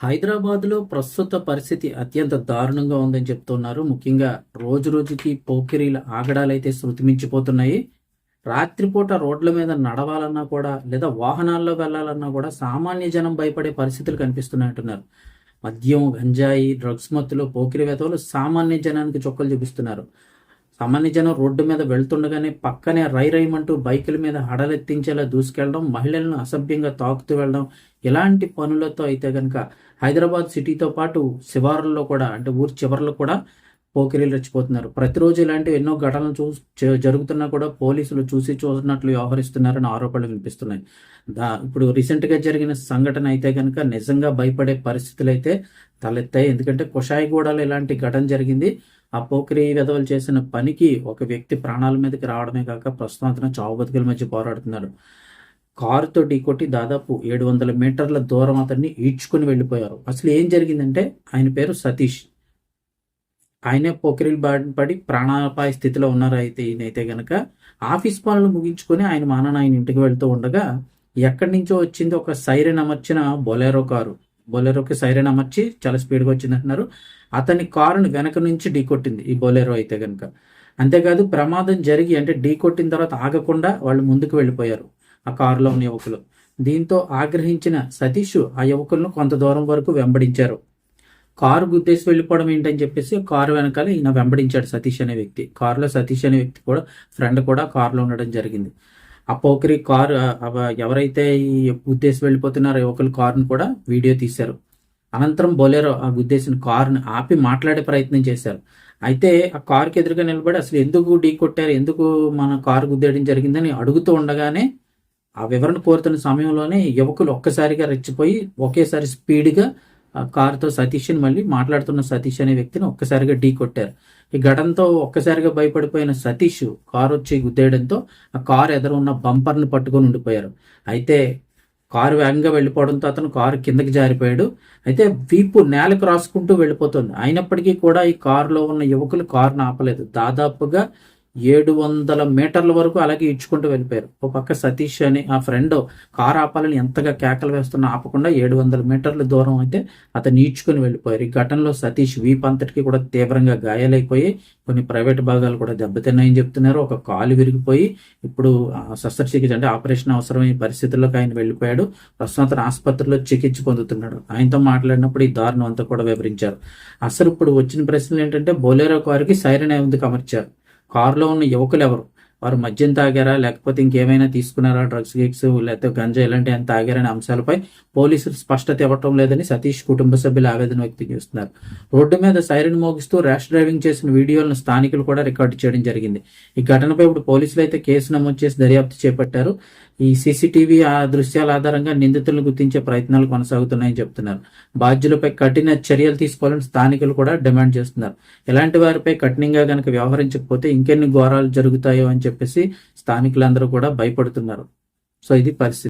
హైదరాబాద్లో ప్రస్తుత పరిస్థితి అత్యంత దారుణంగా ఉందని చెప్తున్నారు. ముఖ్యంగా రోజు రోజుకి పోకిరీల ఆగడాలైతే శృతిమించిపోతున్నాయి. రాత్రిపూట రోడ్ల మీద నడవాలన్నా కూడా లేదా వాహనాల్లో వెళ్ళాలన్నా కూడా సామాన్య జనం భయపడే పరిస్థితులు కనిపిస్తున్నాయంటున్నారు మద్యం గంజాయి డ్రగ్స్ మత్తులో పోకిరి వేతలు సామాన్య జనానికి చొక్కలు చూపిస్తున్నారు. సామాన్య జనం రోడ్డు మీద వెళ్తుండగానే పక్కనే రై రైమంటూ బైకుల మీద హడలెత్తించేలా దూసుకెళ్ళడం మహిళలను అసభ్యంగా తాకుతూ వెళ్ళడం ఇలాంటి పనులతో అయితే కనుక హైదరాబాద్ సిటీతో పాటు శివారుల్లో కూడా అంటే ఊరి చివరిలో కూడా పోకిరీలు రెచ్చిపోతున్నారు. ప్రతిరోజు ఇలాంటి ఎన్నో ఘటనలు చూ జరుగుతున్నా కూడా పోలీసులు చూసి చూసినట్లు వ్యవహరిస్తున్నారని ఆరోపణలు వినిపిస్తున్నాయి. దా ఇప్పుడు రీసెంట్గా జరిగిన సంఘటన అయితే కనుక నిజంగా భయపడే పరిస్థితులు అయితే తలెత్తాయి. ఎందుకంటే కుషాయిగూడలో ఇలాంటి ఘటన జరిగింది. ఆ పోకిరి విధవలు చేసిన పనికి ఒక వ్యక్తి ప్రాణాల మీదకి రావడమే కాక ప్రస్తుతం అతను చావు బతుకుల మధ్య పోరాడుతున్నాడు. కారుతో ఢీకొట్టి దాదాపు ఏడు వందల మీటర్ల దూరం అతన్ని ఈడ్చుకుని వెళ్ళిపోయారు. అసలు ఏం జరిగిందంటే ఆయన పేరు సతీష్. ఆయనే పోకిరీలు పడి ప్రాణాపాయ స్థితిలో ఉన్నారు అయితే ఈయనైతే గనక. ఆఫీస్ పనులు ముగించుకొని ఆయన మానన ఆయన ఇంటికి వెళ్తూ ఉండగా ఎక్కడి నుంచో వచ్చింది ఒక సైరన్ అమర్చిన బొలెరో కారు. బొలెరోకి సైరన్ అమర్చి చాలా స్పీడ్గా వచ్చింది అంటున్నారు. అతని కారును వెనక నుంచి ఢీకొట్టింది ఈ బొలెరో అయితే గనక. అంతేకాదు ప్రమాదం జరిగి అంటే ఢీకొట్టిన తర్వాత ఆగకుండా వాళ్ళు ముందుకు వెళ్ళిపోయారు ఆ కారులో ఉన్న యువకులు. దీంతో ఆగ్రహించిన సతీష్ ఆ యువకులను కొంత దూరం వరకు వెంబడించారు. కారు గుద్దేసి వెళ్ళిపోవడం ఏంటని చెప్పేసి కారు వెనకాల ఈయన వెంబడించాడు సతీష్ అనే వ్యక్తి. కారులో సతీష్ అనే వ్యక్తి కూడా ఫ్రెండ్ కూడా కారులో ఉండడం జరిగింది. ఆ పోకరి కారు ఎవరైతే ఈ గుద్దేసి వెళ్ళిపోతున్నారో యువకుల కారును కూడా వీడియో తీశారు. అనంతరం బొలేరో ఆ గుద్దేసిన కారుని ఆపి మాట్లాడే ప్రయత్నం చేశారు. అయితే ఆ కారుకి ఎదురుగా నిలబడి అసలు ఎందుకు ఢీ కొట్టారు ఎందుకు మన కారు గుద్దేయడం జరిగిందని అడుగుతూ ఉండగానే ఆ వివరణ కోరుతున్న సమయంలోనే యువకులు ఒక్కసారిగా రెచ్చిపోయి ఒకేసారి స్పీడ్గా కారుతో సతీష్ని మళ్ళీ మాట్లాడుతున్న సతీష్ అనే వ్యక్తిని ఒక్కసారిగా ఢీ కొట్టారు. ఈ ఘటనతో ఒక్కసారిగా భయపడిపోయిన సతీష్ కారు వచ్చి గుద్దేయడంతో ఆ కారు ఎదురు ఉన్న బంపర్ను పట్టుకొని ఉండిపోయారు. అయితే కారు వేగంగా వెళ్ళిపోవడంతో అతను కారు కిందకి జారిపోయాడు. అయితే వీపు నేలకు రాసుకుంటూ వెళ్ళిపోతుంది. అయినప్పటికీ కూడా ఈ కారులో ఉన్న యువకులు కారును ఆపలేదు. దాదాపుగా ఏడు వందల మీటర్ల వరకు అలాగే ఇచ్చుకుంటూ వెళ్ళిపోయారు. ఒక పక్క సతీష్ అని ఆ ఫ్రెండ్ కారు ఆపాలని ఎంతగా కేకలు వేస్తున్నా ఆపకుండా ఏడు వందల మీటర్ల దూరం అయితే అతను ఈడ్చుకుని వెళ్ళిపోయారు. ఈ ఘటనలో సతీష్ వీప్ అంతటికి కూడా తీవ్రంగా గాయాలైపోయి కొన్ని ప్రైవేట్ భాగాలు కూడా దెబ్బతిన్నాయని చెప్తున్నారు. ఒక కాలు విరిగిపోయి ఇప్పుడు ఆ, శస్త్రచికిత్స అంటే ఆపరేషన్ అవసరమైన పరిస్థితుల్లోకి ఆయన వెళ్ళిపోయాడు. ప్రస్తుతం అతను ఆసుపత్రిలో చికిత్స పొందుతున్నాడు. ఆయనతో మాట్లాడినప్పుడు ఈ దారుణం అంతా కూడా వివరించారు. అసలు ఇప్పుడు వచ్చిన ప్రశ్నలు ఏంటంటే బొలేరో కారుకి సైరన్ ఎందుకు అమర్చారు కారులో ఉన్న యువకులు ఎవరు వారు మద్యం తాగారా? లేకపోతే ఇంకేమైనా తీసుకున్నారా? డ్రగ్స్ గిగ్స్ లేకపోతే గంజా ఇలాంటి ఏమైనా తాగారనే అంశాలపై పోలీసులు స్పష్టత ఇవ్వటం లేదని సతీష్ కుటుంబ సభ్యులు ఆవేదన వ్యక్తం చేస్తున్నారు. రోడ్డు మీద సైరన్ మోగిస్తూ ర్యాష్ డ్రైవింగ్ చేసిన వీడియోలను స్థానికులు కూడా రికార్డు చేయడం జరిగింది. ఈ ఘటనపై ఇప్పుడు పోలీసులు అయితే కేసు నమోదు చేసి దర్యాప్తు చేపట్టారు. ఈ సీసీటీవీ ఆ దృశ్యాల ఆధారంగా నిందితులను గుర్తించే ప్రయత్నాలు కొనసాగుతున్నాయని చెప్తున్నారు. బాధ్యులపై కఠిన చర్యలు తీసుకోవాలని స్థానికులు కూడా డిమాండ్ చేస్తున్నారు. ఇలాంటి వారిపై కఠినంగా గనక వ్యవహరించకపోతే ఇంకెన్ని ఘోరాలు జరుగుతాయో అని చెప్పేసి స్థానికులందరూ కూడా భయపడుతున్నారు. సో ఇది పరిస్థితి.